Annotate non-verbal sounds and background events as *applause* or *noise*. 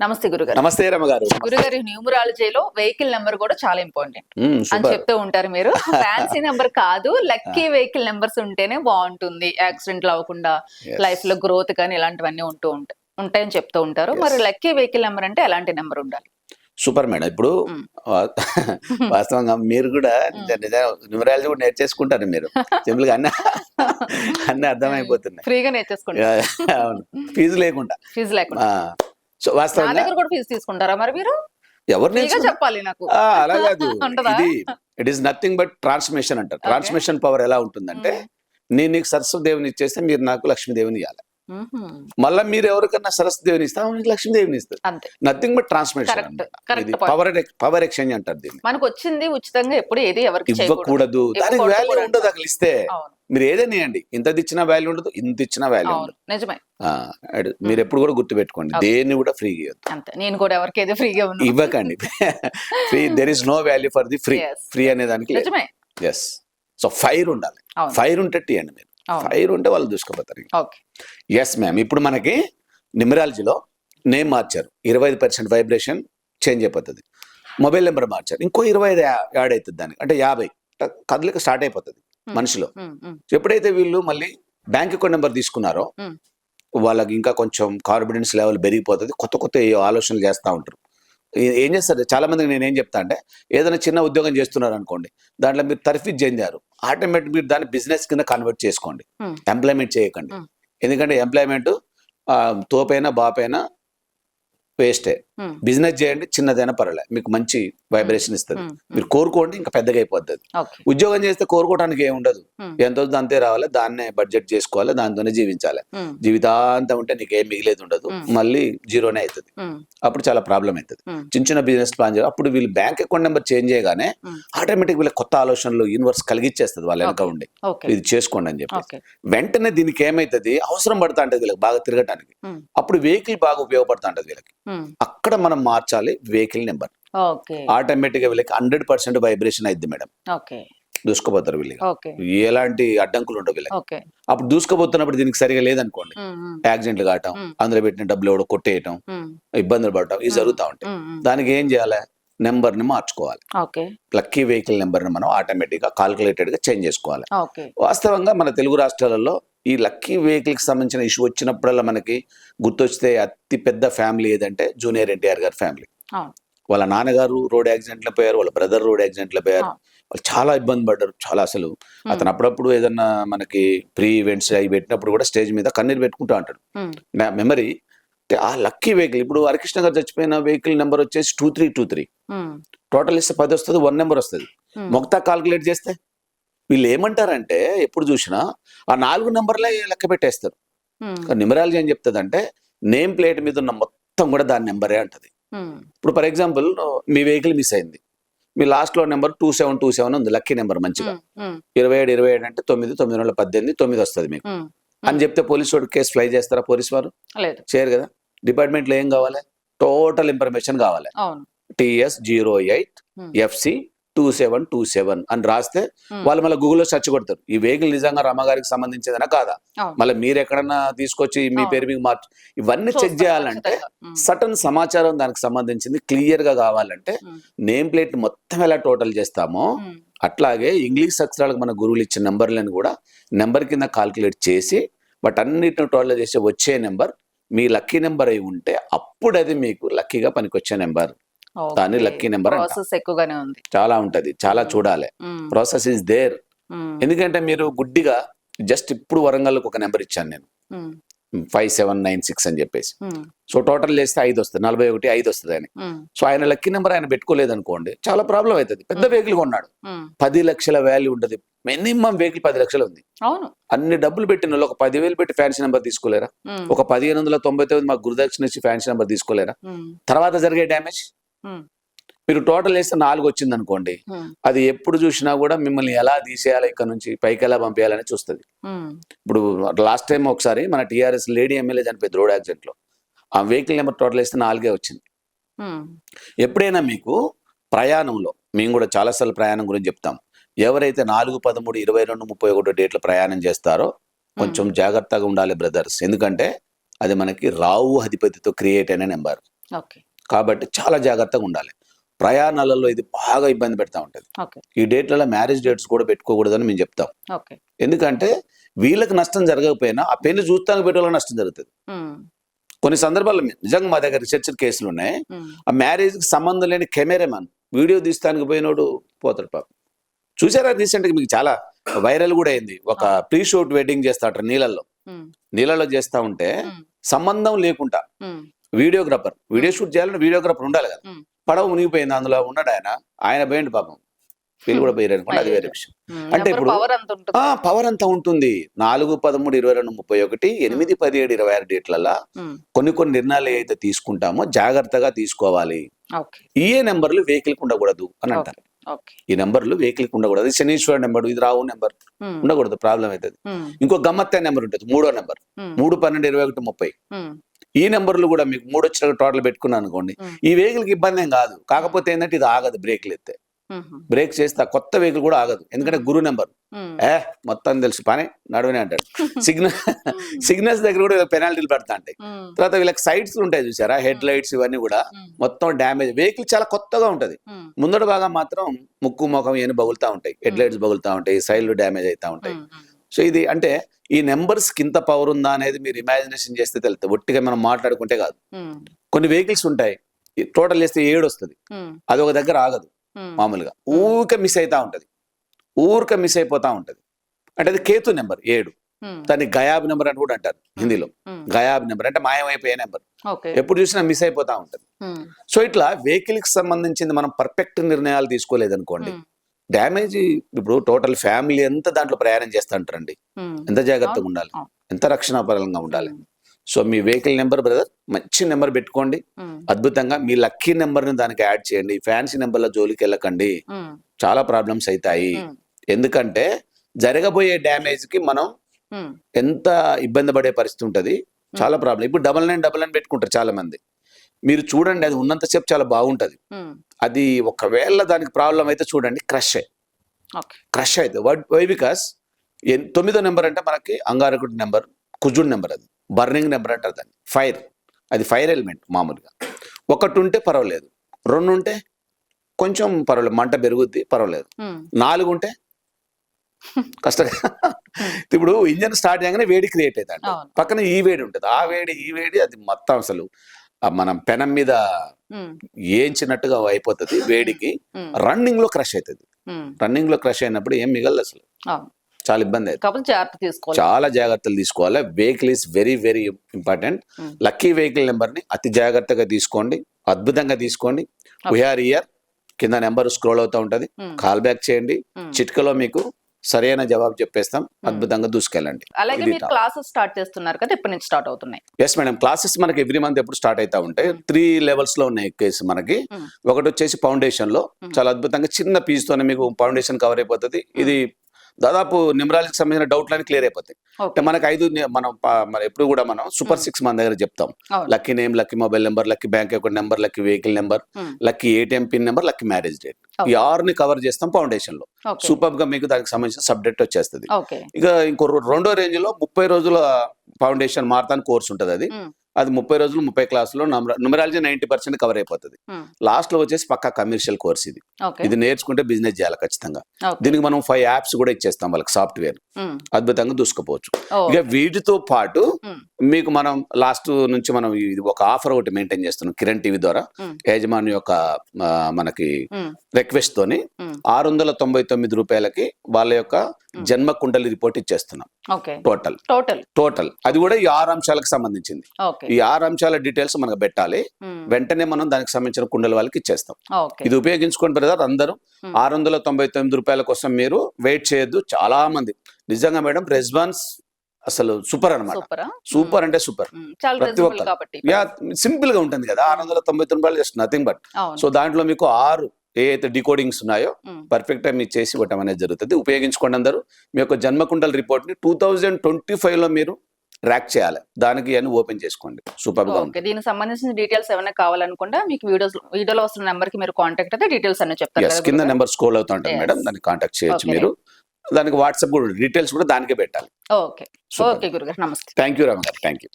నమస్తే గురుగారు. నమస్తే రమ్మగారు గురుగారి న్యూమరాలజీలో వెహికల్ నెంబర్ కూడా చాలా ఇంపార్టెంట్. అని చెప్తూ ఉంటారు మీరు. *laughs* ఫ్యాన్సీ నెంబర్ కాదు లక్కీ వెహికల్ నెంబర్స్ ఉంటేనే బాగుంటుంది. యాక్సిడెంట్లు అవ్వకుండా. లైఫ్లో గ్రోత్ కానీ ఇలాంటివన్నీ ఉంటూ ఉంటాయి ఉంటాయని చెప్తూ ఉంటారు. మరి లక్కీ వెహికల్ నెంబర్ అంటే ఎలాంటి నెంబర్ ఉండాలి? Super madam. ఇప్పుడు *laughs* వాస్తవంగా మీరు కూడా న్యూమరాలజీ కూడా నేర్చేసుకుంటారు మీరు. సింపుల్గా అన్ని *laughs* అన్ని అర్థమైపోతున్నాయి. ఫ్రీగా నేర్చేసుకుంటారు. అవును. ఫీజు లేకుండా. ఫీజు లేకుండా. సో వాస్తవంగా దగ్గర కూడా ఫీజు తీసుకుంటారా మరి మీరు? ఎవరు చెప్పాలి నాకు. అలా కాదు? *laughs* ఇది it is nothing but transmission అంటారు. ట్రాన్స్మిషన్ పవర్ ఎలా ఉంటుందంటే నేను నీకు సరస్వదేవిని ఇచ్చేస్తే మీరు నాకు లక్ష్మీదేవిని ఇవ్వాలి. మళ్ళీ మీరు ఎవరికన్నా సరస్వదేవిని ఇస్తే ఆమె నీకు లక్ష్మీదేవిని ఇస్తారు. Nothing but transmission. Power power exchange అంటారు దీన్ని. మనకు వచ్చింది ఉచితంగా ఎప్పుడు ఏది ఎవరికి ఇవ్వకూడదు. దానికి వాల్యూ ఉండదు అక్కడ ఇస్తే. మీరు ఏదైనా ఇవ్వండి ఇంత ఇచ్చిన వాల్యూ ఉండదు ఇంత ఇచ్చిన వాల్యూ ఉండదు. నిజమే. మీరు ఎప్పుడు కూడా గుర్తు పెట్టుకోండి. దేన్ని కూడా ఫ్రీ ఇవ్వద్దు. నేను కూడా ఎవరికి ఏది ఫ్రీగా ఇవ్వకండి. Free there is no value for the free. Free అనే దానికి నిజమే. ఎస్ సో ఫైర్ ఉండాలి. ఫైర్ ఉంటే టీయండి మీరు. ఫైర్ ఉంటే వాళ్ళు దూసుకుపోతారు ఎస్ మ్యామ్ ఇప్పుడు మనకి న్యూమరాలజీలో నేమ్ మార్చారు. ఇరవై ఐదు పర్సెంట్ వైబ్రేషన్ చేంజ్ అయిపోతుంది. మొబైల్ నెంబర్ మార్చారు. ఇంకో ఇరవై ఐదు యాడ్ అవుతుంది దానికి. అంటే యాభై. కదలిక స్టార్ట్ అయిపోతుంది. మనిషిలో. ఎప్పుడైతే వీళ్ళు మళ్ళీ బ్యాంక్ అకౌంట్ నెంబర్ తీసుకున్నారో. వాళ్ళకి ఇంకా కొంచెం కాన్ఫిడెన్స్ లెవెల్ పెరిగిపోతుంది. కొత్త కొత్త ఆలోచనలు చేస్తూ ఉంటారు. ఏ- చేస్తారు చాలా మందికి నేను ఏం చెప్తా అంటే ఏదైనా చిన్న ఉద్యోగం చేస్తున్నారు అనుకోండి దాంట్లో మీరు తర్ఫీ చెందారు ఆటోమేటిక్ మీరు దాన్ని బిజినెస్ కింద కన్వర్ట్ చేసుకోండి. ఎంప్లాయ్మెంట్ చేయకండి. ఎందుకంటే ఎంప్లాయ్మెంట్ తోపైనా బాపైనా వేస్టే. బిజినెస్ చేయండి చిన్నదైనా పర్వాలే. మీకు మంచి వైబ్రేషన్ ఇస్తుంది. మీరు కోరుకోండి ఇంకా పెద్దగా అయిపోతుంది ఓకే. ఉద్యోగం చేస్తే కోరుకోవడానికి ఏమి ఉండదు. ఎంత అంతే రావాలి దాన్నే బడ్జెట్ చేసుకోవాలి దాంతోనే జీవించాలి. జీవితాంతం ఉంటే నీకు ఏం మిగిలేదు ఉండదు. మళ్ళీ జీరోనే అవుతుంది అప్పుడు చాలా ప్రాబ్లం అవుతుంది. చిన్న చిన్న బిజినెస్ ప్లాన్ చేయాలి. అప్పుడు వీళ్ళు బ్యాంక్ అకౌంట్ నెంబర్ చేంజ్ చేయగానే. ఆటోమేటిక్ వీళ్ళ కొత్త ఆలోచనలు యూనివర్స్ కలిగిచ్చేస్తుంది వాళ్ళ వెనక ఉండి. ఇది చేసుకోండి అని చెప్పి వెంటనే దీనికి ఏమైతుంది? అవసరం పడుతూ ఉంటుంది వీళ్ళకి బాగా తిరగటానికి. అప్పుడు వెహికల్ బాగా ఉపయోగపడుతూ ఉంటుంది వీళ్ళకి. అక్కడ మనం మార్చాలి వెహికల్ నెంబర్. ఆటోమేటిక్గా వీళ్ళకి హండ్రెడ్ పర్సెంట్ వైబ్రేషన్ అయింది మేడం. దూసుకుపోతారు వీళ్ళకి ఎలాంటి అడ్డంకులు ఉండవు వీళ్ళకి. అప్పుడు దూసుకుపోతున్నప్పుడు దీనికి సరిగా లేదనుకోండి. ఉమ్, ఉమ్, యాక్సిడెంట్లు కావటం Hmm. అందులో పెట్టిన డబ్బులు ఎవడో కొట్టేయటం ఇబ్బందులు పడటం ఇవి Hmm. జరుగుతూ ఉంటాయి. దానికి ఏం చేయాలి? నెంబర్ని మార్చుకోవాలి లక్కీ వెహికల్ నెంబర్ని మనం ఆటోమేటిక్గా కాల్కులేటెడ్గా చేంజ్ చేసుకోవాలి. వాస్తవంగా మన తెలుగు రాష్ట్రాలలో ఈ లక్కీ వెహికల్కి సంబంధించిన ఇష్యూ వచ్చినప్పుడల్లా మనకి గుర్తొస్తే అతి పెద్ద ఫ్యామిలీ ఏదంటే జూనియర్ ఎన్టీఆర్ గారి ఫ్యామిలీ. వాళ్ళ నాన్నగారు రోడ్ యాక్సిడెంట్లో పోయారు వాళ్ళ బ్రదర్ రోడ్ యాక్సిడెంట్లో పోయారు. వాళ్ళు చాలా ఇబ్బంది పడ్డారు చాలా అసలు. అతను అప్పుడప్పుడు ఏదన్నా మనకి ప్రీ ఈవెంట్స్ అవి పెట్టినప్పుడు కూడా స్టేజ్ మీద కన్నీరు పెట్టుకుంటూ ఉంటాడు. ఉమ్, నా మెమరీ ఆ లక్కీ వెహికల్ ఇప్పుడు హరికృష్ణ గారు చచ్చిపోయిన వెహికల్ నెంబర్ వచ్చేసి two three two three. Total ఇస్తే పది వస్తుంది వన్ నెంబర్ వస్తుంది. మొక్తా కాల్కులేట్ చేస్తే వీళ్ళు ఏమంటారంటే ఎప్పుడు చూసినా ఆ నాలుగు నెంబర్లే లెక్క పెట్టేస్తారు. న్యూమరాలజీ ఏం చెప్తుంది అంటే నేమ్ ప్లేట్ మీద ఉన్న మొత్తం కూడా దాని నెంబరే అంటది. ఇప్పుడు ఫర్ ఎగ్జాంపుల్ మీ వెహికల్ మిస్ అయింది. మీ లాస్ట్లో number two seven two seven ఉంది లక్కీ నెంబర్ మంచిగా. ఇరవై ఏడు ఇరవై ఏడు అంటే తొమ్మిది తొమ్మిది వందల పద్దెనిమిది తొమ్మిది వస్తుంది మీకు. అని చెప్తే పోలీసు వాడు కేసు ఫ్లై చేస్తారా పోలీస్ వారు? చేయరు కదా. డిపార్ట్మెంట్లో ఏం కావాలి? టోటల్ ఇన్ఫర్మేషన్ కావాలి. TS zero eight. FC two seven two seven అని రాస్తే ఉమ్, వాళ్ళు మళ్ళీ గూగుల్లో సెర్చ్ కొడతారు. ఈ వెహికల్ నిజంగా రమ్మగారికి సంబంధించిందనా కాదా. మళ్ళీ మీరు ఎక్కడన్నా తీసుకొచ్చి మీ. పేరు మీకు మార్చు ఇవన్నీ చెక్ చేయాలంటే. ఉమ్, సటన్ సమాచారం దానికి సంబంధించింది క్లియర్గా కావాలంటే ఉమ్, నేమ్ ప్లేట్ మొత్తం ఎలా టోటల్ చేస్తామో అట్లాగే ఇంగ్లీష్ అక్షరాలకు మన గురువులు ఇచ్చిన నెంబర్లను కూడా నెంబర్ కింద కాల్కులేట్ చేసి వాటన్నిటిని టోటల్ చేసి వచ్చే నెంబర్ మీ లక్కీ నెంబర్ అయి ఉంటే అప్పుడు అది మీకు లక్కీగా పనికొచ్చే number. Okay. Lucky number process ఎక్కువగానే ఉంది. చాలా ఉంటది చాలా చూడాలి. Process is there. ఎందుకంటే మీరు గుడ్డిగా జస్ట్ ఇప్పుడు వరంగల్కి ఒక నెంబర్ ఇచ్చాను నేను. ఫైవ్ సెవెన్ నైన్ సిక్స్ అని చెప్పేసి. సో టోటల్ చేస్తే ఐదు వస్తుంది నలభై ఒకటి ఐదు వస్తుంది అని. సో ఆయన లక్కీ నెంబర్ ఆయన పెట్టుకోలేదు అనుకోండి చాలా ప్రాబ్లం అవుతుంది. పెద్ద. వెహికల్ కొన్నాడు. పది లక్షల వాల్యూ ఉంటుంది. మినిమం వెహికల్ పది లక్షలు ఉంది. అవును. అన్ని డబ్బులు పెట్టిన వాళ్ళు ఒక పదివేలు పెట్టి ఫ్యాన్సీ నెంబర్ తీసుకోలేరా? ఒక పదిహేను వందల తొంభై తొమ్మిది మాకు గురుదక్షిణ ఇచ్చి ఫ్యాన్సీ నెంబర్ తీసుకోలేరా? తర్వాత జరిగే డ్యామేజ్ మీరు టోటల్ వేస్తే నాలుగు వచ్చింది అనుకోండి అది ఎప్పుడు చూసినా కూడా మిమ్మల్ని ఎలా తీసేయాలి ఇక్కడ నుంచి పైకి ఎలా పంపించాలని చూస్తుంది. ఇప్పుడు లాస్ట్ టైం ఒకసారి మన టీఆర్ఎస్ లేడీ ఎమ్మెల్యే చనిపోయింది రోడ్ యాక్సిడెంట్లో ఆ వెహికల్ నెంబర్ టోటల్ వేస్తే నాలుగే వచ్చింది. ఎప్పుడైనా మీకు ప్రయాణంలో మేము కూడా చాలాసార్లు ప్రయాణం గురించి చెప్తాం ఎవరైతే నాలుగు పదమూడు ఇరవై రెండు ముప్పై ఒకటో డేట్లో ప్రయాణం చేస్తారో కొంచెం జాగ్రత్తగా ఉండాలి బ్రదర్స్. ఎందుకంటే అది మనకి రావు అధిపతితో క్రియేట్ అయిన నెంబర్. ఓకే. కాబట్టి చాలా జాగ్రత్తగా ఉండాలి. ప్రయాణాలలో ఇది బాగా ఇబ్బంది పెడతా ఉంటుంది. ఈ డేట్లలో మ్యారేజ్ డేట్స్ కూడా పెట్టుకోకూడదని మేము చెప్తాం. ఎందుకంటే వీళ్ళకి నష్టం జరగకపోయినా ఆ పెళ్ళి చూస్తానికి పెట్టే వాళ్ళకి నష్టం జరుగుతుంది. కొన్ని సందర్భాల్లో నిజంగా మా దగ్గర రీసెర్చ్ కేసులు ఉన్నాయి. ఆ మ్యారేజ్కి సంబంధం లేని కెమెరామెన్ వీడియో తీస్తానికి పోయినోడు పోతాడు పాప. చూసారా రీసెంట్గా మీకు చాలా వైరల్ కూడా అయింది. ఒక ప్రీ షూట్ వెడ్డింగ్ చేస్తాడు నీళ్ళల్లో. నీళ్ళలో చేస్తా ఉంటే సంబంధం లేకుండా వీడియోగ్రాఫర్. వీడియో షూట్ చేయాలంటే వీడియోగ్రాఫర్ ఉండాలి కదా. పడవ మునిగిపోయింది అందులో ఉన్నాడు ఆయన. ఆయన పోయింది పాపం. వీళ్ళు కూడా పోయారు అనుకోండి అది వేరే విషయం. అంటే ఇప్పుడు- పవర్ అంత ఉంటుంది? ఆ పవర్ అంతా ఉంటుంది? నాలుగు పదమూడు ఇరవై రెండు ముప్పై ఒకటి ఎనిమిది పదిహేడు ఇరవై ఆరు డేట్లలో కొన్ని కొన్ని నిర్ణయాలు అయితే తీసుకుంటామో జాగ్రత్తగా తీసుకోవాలి. ఈ నెంబర్లు వెహికల్ ఉండకూడదు అని అంటారు. ఈ నెంబర్లు వెహికల్ ఉండకూడదు. ఇది శనీశ్వర నెంబర్ ఇది రావు నెంబర్. ఉండకూడదు ప్రాబ్లం అవుతుంది. ఇంకో గమ్మత్తైన నెంబర్ ఉంటుంది మూడో నెంబర్. మూడు పన్నెండు ఇరవై ఒకటి ముప్పై. ఈ నెంబర్లు కూడా మీకు మూడు వచ్చిన టోటల్ పెట్టుకున్నాను అనుకోండి. ఈ వెహికల్కి ఇబ్బంది ఏం కాదు. కాకపోతే ఏంటంటే ఇది ఆగదు బ్రేక్లు ఎత్తే బ్రేక్ చేస్తే కొత్త వెహికల్ కూడా ఆగదు. ఎందుకంటే గురు నెంబర్. ఏ మొత్తం తెలుసు. పని నడువనే అంటాడు. *laughs* సిగ్నల్ సిగ్నల్స్ దగ్గర కూడా పెనాల్టీలు పెడతా ఉంటాయి. తర్వాత వీళ్ళకి సైడ్స్ ఉంటాయి చూసారా? హెడ్ లైట్స్ ఇవన్నీ కూడా మొత్తం డ్యామేజ్. వెహికల్ చాలా కొత్తగా ఉంటది. ముందర భాగం మాత్రం ముక్కు ముఖం ఇవన్నీ బగులుతా ఉంటాయి. హెడ్ లైట్స్ బగులుతా ఉంటాయి. సైడ్లు డ్యామేజ్ అవుతా ఉంటాయి. సో ఇది అంటే ఈ నెంబర్స్ కింత పవర్ ఉందా అనేది మీరు ఇమాజినేషన్ చేస్తే తెలుస్తుంది. ఒట్టిగా మనం మాట్లాడుకుంటే కాదు. కొన్ని వెహికల్స్ ఉంటాయి. టోటల్ చేస్తే ఏడు వస్తుంది. అది ఒక దగ్గర ఆగదు మామూలుగా. ఊరికే మిస్ అవుతా ఉంటది. ఊరికే మిస్ అయిపోతా ఉంటది. అంటే అది కేతు నెంబర్ ఏడు. దాన్ని గయాబ్ నెంబర్ అని కూడా అంటారు హిందీలో. గయాబ్ నెంబర్ అంటే మాయమైపోయే నెంబర్. ఎప్పుడు చూసినా మిస్ అయిపోతా ఉంటది. సో ఇట్లా వెహికల్కి సంబంధించింది మనం పర్ఫెక్ట్ నిర్ణయాలు తీసుకోలేదనుకోండి. డ్యామేజ్ ఇప్పుడు టోటల్ ఫ్యామిలీ ఎంత దాంట్లో ప్రయాణం చేస్తా ఉంటారండి ఉమ్, ఎంత జాగ్రత్తగా ఉండాలి. ఎంత రక్షణాపరంగా ఉండాలి? సో మీ వెహికల్ నెంబర్ బ్రదర్ మంచి నెంబర్ పెట్టుకోండి. అద్భుతంగా మీ లక్కీ నెంబర్ని దానికి యాడ్ చేయండి. ఫ్యాన్సీ నెంబర్ల జోలికి వెళ్ళకండి. చాలా ప్రాబ్లమ్స్ అవుతాయి ఎందుకంటే జరగబోయే డ్యామేజ్కి మనం ఎంత ఇబ్బంది పడే పరిస్థితి ఉంటుంది? చాలా ప్రాబ్లం. ఇప్పుడు డబల్ నైన్ డబల్ నైన్ పెట్టుకుంటారు చాలా మంది మీరు చూడండి అది ఉన్నంతసేపు చాలా బాగుంటది. అది ఒకవేళ దానికి ప్రాబ్లం అయితే చూడండి క్రష్. క్రష్ అయితే. వై బికాస్ తొమ్మిదో నెంబర్ అంటే మనకి అంగారకుడి నెంబర్ కుజుడు నెంబర్ అది. బర్నింగ్ నెంబర్ అంటారు దాన్ని. ఫైర్. అది ఫైర్ ఎలిమెంట్ మామూలుగా. ఒకటి ఉంటే పర్వాలేదు. రెండు ఉంటే కొంచెం పర్వాలేదు. మంట పెరుగుద్ది పర్వాలేదు. నాలుగు ఉంటే *laughs* కష్టం. ఇప్పుడు ఇంజన్ స్టార్ట్ చేయగానే వేడి క్రియేట్ అవుతుంది. పక్కన ఈ వేడి ఉంటుంది. ఆ వేడి ఈ వేడి అది మొత్తం అసలు మనం పెనం మీద ఏంచినట్టుగా అయిపోతుంది వేడికి. రన్నింగ్లో క్రష్ అవుతుంది రన్నింగ్లో క్రష్ అయినప్పుడు ఏం మిగలదు అసలు. చాలా ఇబ్బంది అవుతుంది చాలా జాగ్రత్తలు తీసుకోవాలి. Vehicle is very very important. Lucky vehicle నెంబర్ని అతి జాగ్రత్తగా తీసుకోండి. అద్భుతంగా తీసుకోండి. వీఆర్ ఇయర్ కింద నెంబర్ స్క్రోల్ అవుతూ ఉంటది. కాల్ బ్యాక్ చేయండి. చిట్కలో మీకు సరైన జవాబు చెప్పేస్తాం. అద్భుతంగా దూసుకెళ్ళండి. అలాగే మీరు క్లాసెస్ స్టార్ట్ చేస్తున్నారు కదా ఇప్పటి నుంచి స్టార్ట్ అవుతున్నాయి? ఎస్ మేడం క్లాసెస్ మనకి ఎవ్రీ మంత్ ఎప్పుడు స్టార్ట్ అవుతా ఉంటాయి. త్రీ లెవెల్స్లో ఉన్నాయి కేసు మనకి. ఒకటి వచ్చేసి ఫౌండేషన్లో. చాలా అద్భుతంగా చిన్న పీస్ తోనే మీకు ఫౌండేషన్ కవర్ అయిపోతుంది. ఇది దాదాపు న్యూమరాలజీకి సంబంధించిన డౌట్లన్నీ క్లియర్ అయిపోతాయి. అంటే మనకి ఐదు మనం ఎప్పుడు కూడా మనం సూపర్ Hmm. సిక్స్ మన దగ్గర చెప్తాం. Lucky name lucky mobile number lucky bank account number lucky vehicle number lucky ATM pin number lucky marriage date ఈ. ఆరుని కవర్ చేస్తాం ఫౌండేషన్లో. సూపర్గా మీకు దానికి సంబంధించిన సబ్జెక్ట్ వచ్చేస్తుంది. ఇక ఇంకో రెండో రేంజ్లో ముప్పై రోజుల ఫౌండేషన్ మారతాన్ కోర్స్ ఉంటుంది అది. ఉమ్, అది ముప్పై రోజులు ముప్పై క్లాసులో న్యూమరాలజీ నైన్టీ పర్సెంట్ కవర్ అయిపోతుంది. లాస్ట్లో వచ్చేసి పక్కా కమర్షియల్ కోర్స్ ఇది. ఇది నేర్చుకుంటే బిజినెస్ చేయాలి ఖచ్చితంగా. దీనికి మనం ఫైవ్ యాప్స్ కూడా ఇచ్చేస్తాం వాళ్ళకి సాఫ్ట్వేర్ అద్భుతంగా దూసుకోపోవచ్చు. ఇక వీటితో పాటు మీకు మనం లాస్ట్ నుంచి మనం ఇది ఒక ఆఫర్ ఒకటి మెయింటైన్ చేస్తున్నాం కిరణ్ టీవీ ద్వారా. యజమాని యొక్క మనకి రిక్వెస్ట్ తోని ఆరు వందల తొంభై తొమ్మిది రూపాయలకి వాళ్ళ యొక్క. జన్మ కుండలి రిపోర్ట్ ఇచ్చేస్తున్నాం. టోటల్. టోటల్. టోటల్. అది కూడా ఈ ఆరు అంశాలకు సంబంధించింది. ఈ ఆరు అంశాల డీటెయిల్స్ మనకు పెట్టాలి. వెంటనే మనం దానికి సంబంధించిన కుండల వాళ్ళకి ఇచ్చేస్తాం. ఇది ఉపయోగించుకోండి బ్రదర్ అందరూ. ఆరు వందల తొంభై తొమ్మిది రూపాయల కోసం మీరు వెయిట్ చేయొద్దు. చాలా మంది. నిజంగా మేడం రెస్పాన్స్ అసలు సూపర్ అన్నమాట. సూపరా అంటే సూపర్. ప్రతి యా సింపుల్గా ఉంటుంది కదా ఆరు వందల తొంభై తొమ్మిది జస్ట్ నథింగ్ బట్. సో దాంట్లో మీకు ఆరు ఏ అయితే డికోడింగ్స్ ఉన్నాయో పర్ఫెక్ట్గా మీరు చేసి ఇవ్వటం అనేది జరుగుతుంది. ఉపయోగించుకోండి అందరూ. మీ యొక్క జన్మకుండల రిపోర్ట్ని టూ థౌజండ్ ట్వంటీ ఫైవ్లో మీరు ట్రాక్ చేయాలి. దానికి అని ఓపెన్ చేసుకోండి. సూపర్గా ఓకే దీనికి సంబంధించిన డీటెయిల్స్ ఏమైనా కావాలనుకుంటే మీకు వీడియోస్ వీడియోలో వస్తున్న నెంబర్కి మీరు కాంటాక్ట్ అయితే డీటెయిల్స్ అన్ని చెప్తారు కదా? నెంబర్ స్కోల్ అవుతా Yes. మేడం. దాన్ని కాంటాక్ట్ చేయొచ్చు. మీరు. దానికి వాట్సాప్ కూడా డీటెయిల్స్ కూడా దానికే పెట్టాలి. ఓకే. ఓకే గురుగారు నమస్తే. థ్యాంక్ యూ రామ్ గారు థ్యాంక్ యూ